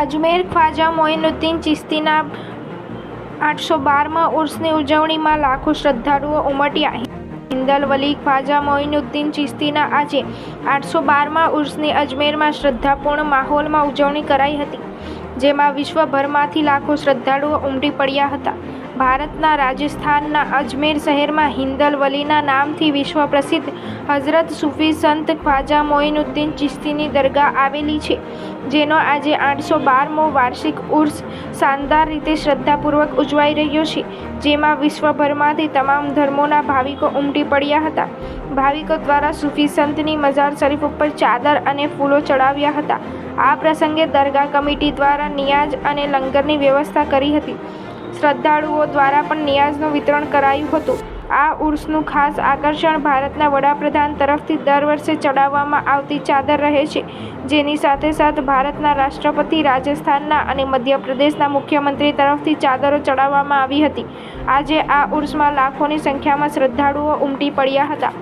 અજમેર, ખ્વાજા, મોઇનુદ્દીન, ચિશ્તીના આઠસો બારમાં ઉર્સની ઉજવણીમાં લાખો શ્રદ્ધાળુઓ ઉમટ્યા હિન્દલ વલી ખ્વાજા, મોઇનુદ્દીન, ચિશ્તીના આજે આઠસો બારમાં ઉર્સની અજમેરમાં શ્રદ્ધાપૂર્ણ માહોલમાં ઉજવણી કરાઈ હતી. જેમાં વિશ્વભરમાંથી લાખો શ્રદ્ધાળુઓ ઉમટી પડ્યા હતા. ભારતના રાજસ્થાનના અજમેર શહેરમાં હિન્દલ વલીના નામથી વિશ્વ પ્રસિદ્ધ હઝરત સૂફી સંત ખ્વાજા મોઇનુદ્દીન ચિશ્તીની દરગાહ આવેલી છે, જેનો આજે આઠસો બારમો વાર્ષિક ઉર્સ શાનદાર રીતે શ્રદ્ધાપૂર્વક ઉજવાઈ રહ્યો છે, જેમાં વિશ્વભરમાંથી તમામ ધર્મોના ભાવિકો ઉમટી પડ્યા હતા. ભાવિકો દ્વારા સૂફી સંતની મઝાર શરીફ ઉપર ચાદર અને ફૂલો ચડાવ્યા હતા. આ પ્રસંગે દરગાહ કમિટી દ્વારા નિયાઝ અને લંગરની વ્યવસ્થા કરી હતી. શ્રદ્ધાળુઓ દ્વારા પણ નિયાઝનું વિતરણ કરાયું હતું. આ ઉર્સનું ખાસ આકર્ષણ ભારતના વડાપ્રધાન તરફથી દર વર્ષે ચડાવવામાં આવતી ચાદર રહે છે. જેની સાથે સાથે ભારતના રાષ્ટ્રપતિ રાજસ્થાનના અને મધ્યપ્રદેશના મુખ્યમંત્રી તરફથી ચાદરો ચડાવવામાં આવી હતી. આજે આ ઉર્સમાં લાખોની સંખ્યામાં શ્રદ્ધાળુઓ ઉમટી પડ્યા હતા.